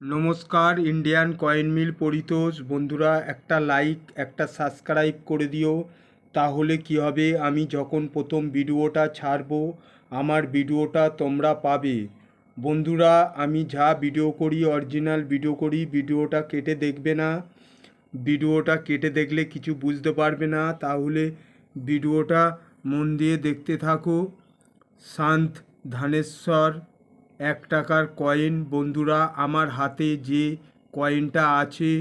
নমস্কার, Indian coin মিল পরিতোষ। বন্ধুরা, একটা লাইক, একটা সাবস্ক্রাইব করে দিও। তাহলে কি হবে? আমি যখন প্রথম ভিডিওটা ছাড়বো, আমার ভিডিওটা তোমরা পাবে। বন্ধুরা, আমি যা ভিডিও করি, অরিজিনাল ভিডিও করি, ভিডিওটা কেটে দেখবে না। ভিডিওটা কেটে দেখলে কিছু বুঝতে পারবে না। তাহলে ভিডিওটা মন দিয়ে দেখতে থাকো। শান্ত ধানেশ্বর। এক টাকার কয়েন, বন্ধুরা, আমার হাতে যে কয়েনটা আছে,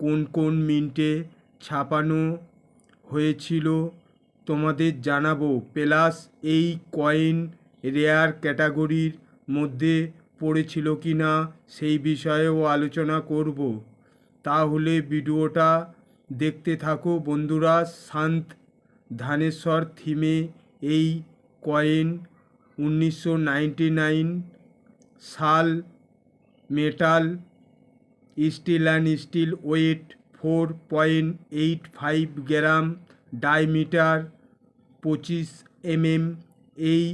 কোন কোন মিন্টে ছাপানো হয়েছিল তোমাদের জানাব। প্লাস এই কয়েন রেয়ার ক্যাটাগরির মধ্যে পড়েছিল কি না, সেই বিষয়েও আলোচনা করব। তাহলে ভিডিওটা দেখতে থাকো, বন্ধুরা, শান্ত ধানেশ্বর থিমে এই কয়েন উনিশশো নাইন সাল, metal, steel and steel weight, four point eight five gram diameter, পঁচিশ এমএম। এই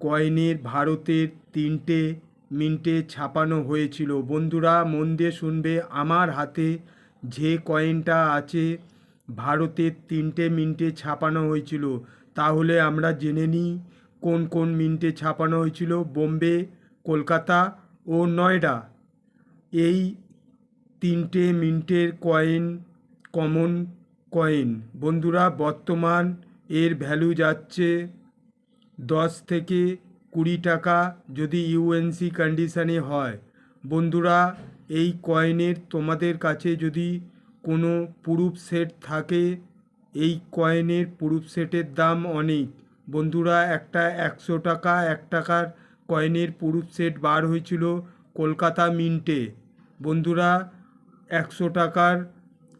কয়েনের ভারতের তিনটে মিন্টে ছাপানো হয়েছিল। বন্ধুরা, মন দিয়ে শুনবে, আমার হাতে যে কয়েনটা আছে, ভারতের তিনটে মিন্টে ছাপানো হয়েছিল। তাহলে আমরা জেনে নিই, কোন কোন মিন্টে ছাপানো হয়েছিল। বোম্বে কলকাতা ও নয়ডা। এই তিনটে মিন্টের কয়েন, কমন কয়েন। বন্ধুরা, বর্তমান এর ভ্যালু যাচ্ছে দশ থেকে কুড়ি টাকা যদি ইউএনসি কন্ডিশানে হয়। বন্ধুরা, এই কয়েনের তোমাদের কাছে যদি কোনো প্রুফ সেট থাকে, এই কয়েনের প্রুফ সেটের দাম অনেক। বন্ধুরা, একটা একশো টাকা, এক টাকার কয়েনের প্রুফ সেট বার হয়েছিল কলকাতা মিন্টে। বন্ধুরা, একশো টাকার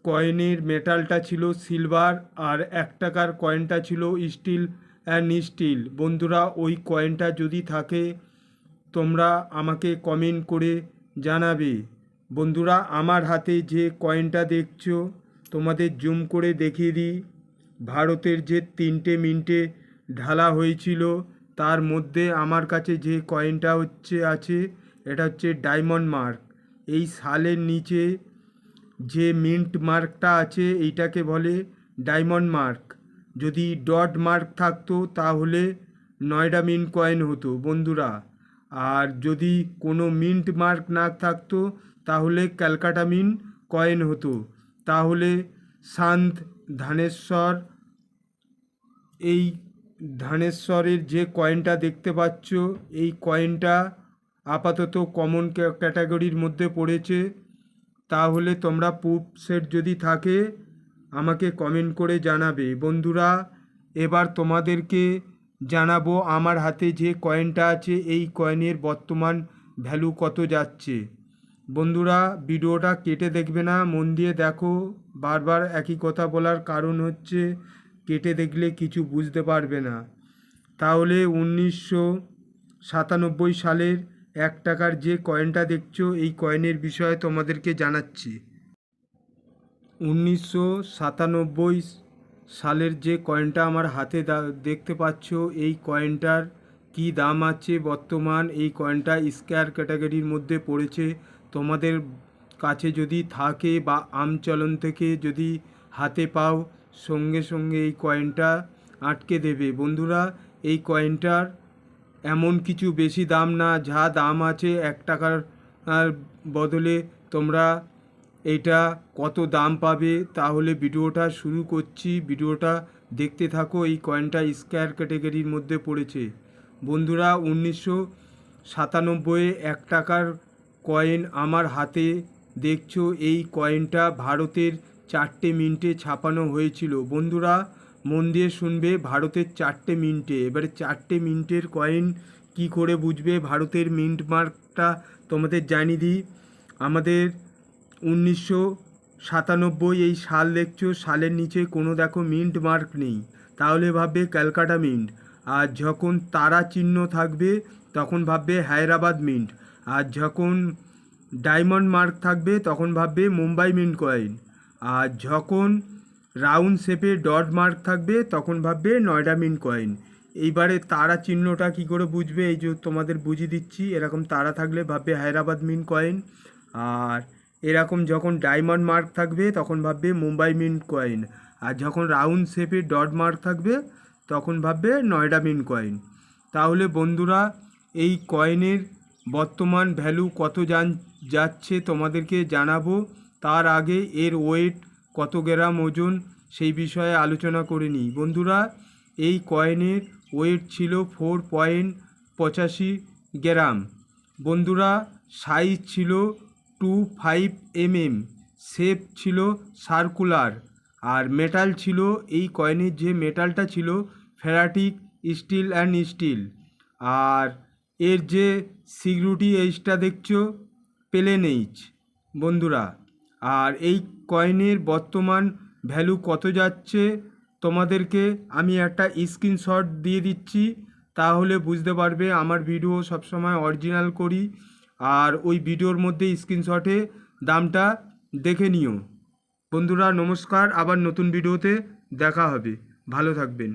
কয়েনের মেটালটা ছিল সিলভার আর এক টাকার কয়েনটা ছিল স্টিল অ্যান্ড স্টিল। বন্ধুরা, ওই কয়েনটা যদি থাকে, তোমরা আমাকে কমেন্ট করে জানাবে। বন্ধুরা, আমার হাতে যে কয়েনটা দেখছ, তোমাদের জুম করে দেখিয়ে দিই। ভারতের যে তিনটে মিন্টে ঢালা হয়েছিল তার মধ্যে আমার কাছে যে কয়েনটা হচ্ছে আছে, এটা হচ্ছে ডায়মন্ড মার্ক। এই সালের নিচে যে মিন্ট মার্কটা আছে, এইটাকে বলে ডায়মন্ড মার্ক। যদি ডট মার্ক থাকতো, তাহলে নয়ডা মিন্ট কয়েন হতো, বন্ধুরা। আর যদি কোনো মিন্ট মার্ক না থাকতো, তাহলে ক্যালকাটা মিন্ট কয়েন হতো। তাহলে শান্ত ধানেশ্বর এই ধানেশ্বরের যে কয়েনটা দেখতে পাচ্ছ, এই কয়েনটা আপাতত কমন ক্যাটাগরির মধ্যে পড়েছে। তাহলে তোমরা প্রুফ সেট যদি থাকে, আমাকে কমেন্ট করে জানাবে। বন্ধুরা, এবার তোমাদেরকে জানাব আমার হাতে যে কয়েনটা আছে, এই কয়েনের বর্তমান ভ্যালু কত যাচ্ছে। বন্ধুরা, ভিডিওটা কেটে দেখবে না, মন দিয়ে দেখো। বারবার একই কথা বলার কারণ হচ্ছে কেটে দেখলে কিছু বুঝতে পারবে না। তাহলে উনিশশো সাতানব্বই সালের এক টাকার যে কয়েনটা দেখছ, এই কয়েনের বিষয়ে তোমাদেরকে জানাচ্ছি। উনিশশো সাতানব্বই সালের যে কয়েনটা আমার হাতে দেখতে পাচ্ছ, এই কয়েনটার কি দাম আছে বর্তমান, এই কয়েনটা স্কোয়ার ক্যাটাগরির মধ্যে পড়েছে। তোমাদের কাছে যদি থাকে বা আমচলন থেকে যদি হাতে পাও সঙ্গে সঙ্গে এই কয়েনটা আটকে দেবে। বন্ধুরা, এই কয়েনটার এমন কিছু বেশি দাম না, যা দাম আছে এক টাকার বদলে তোমরা এইটা কত দাম পাবে তাহলে ভিডিওটা শুরু করছি। ভিডিওটা দেখতে থাকো, এই কয়েনটা স্কোয়ার ক্যাটাগরির মধ্যে পড়েছে। বন্ধুরা, উনিশশো সাতানব্বই এক টাকার কয়েন আমার হাতে দেখছ, এই কয়েনটা ভারতের চারটে মিনিটে ছাপানো হয়েছিল। বন্ধুরা, মন দিয়ে শুনবে ভারতের চারটে মিন্টে। এবারে চারটে মিনিটের কয়েন কি করে বুঝবে ভারতের মিন্ট মার্কটা তোমাদের জানিয়ে দিই। আমাদের উনিশশো সাতানব্বই এই সাল দেখছ, সালের নিচে কোনো দেখো মিন্ট মার্ক নেই। তাহলে ভাববে ক্যালকাটা মিন্ট। আর যখন তারা চিহ্ন থাকবে, তখন ভাববে হায়দ্রাবাদ মিন্ট। আর যখন ডায়মন্ড মার্ক থাকবে, তখন ভাববে মুম্বাই মিন্ট কয়েন। আর যখন রাউন্ড শেপে ডট মার্ক থাকবে, তখন ভাববে নয়ডা মিন্ট কয়েন। এইবারে তারা চিহ্নটা কি করে বুঝবে? এই যে তোমাদের বুঝিয়ে দিচ্ছি, এরকম তারা থাকলে ভাববে হায়দ্রাবাদ মিন কয়েন। আর এরকম যখন ডায়মন্ড মার্ক থাকবে, তখন ভাববে মুম্বাই মিন কয়েন। আর যখন রাউন্ড শেপে ডট মার্ক থাকবে, তখন ভাববে নয়ডা মিন কয়েন। তাহলে বন্ধুরা, এই কয়েনের বর্তমান ভ্যালু কত যান যাচ্ছে তোমাদেরকে জানাব। তার আগে এর ওয়েট কত গ্রাম ওজন সেই বিষয়ে আলোচনা করে নিই বন্ধুরা, এই কয়েনের ওয়েট ছিল ফোর পয়েন্ট পঁচাশি গ্রাম। বন্ধুরা, সাইজ ছিল টু ফাইভ এমএম, শেপ ছিল সার্কুলার, আর মেটাল ছিল, এই কয়েনের যে মেটালটা ছিল, ফেরাটিক স্টিল অ্যান্ড স্টিল। আর এর যে সিকিউরিটি এইচটা দেখছ, প্লেন এইচ। বন্ধুরা আর এই কয়েনের বর্তমান ভ্যালু কত যাচ্ছে তোমাদেরকে আমি একটা স্ক্রিনশট দিয়ে দিচ্ছি, তাহলে বুঝতে পারবে আমার ভিডিও সবসময় অরিজিনাল করি। আর ওই ভিডিওর মধ্যে স্ক্রিনশটে দামটা দেখে নিও। বন্ধুরা, নমস্কার, আবার নতুন ভিডিওতে দেখা হবে। ভালো থাকবেন।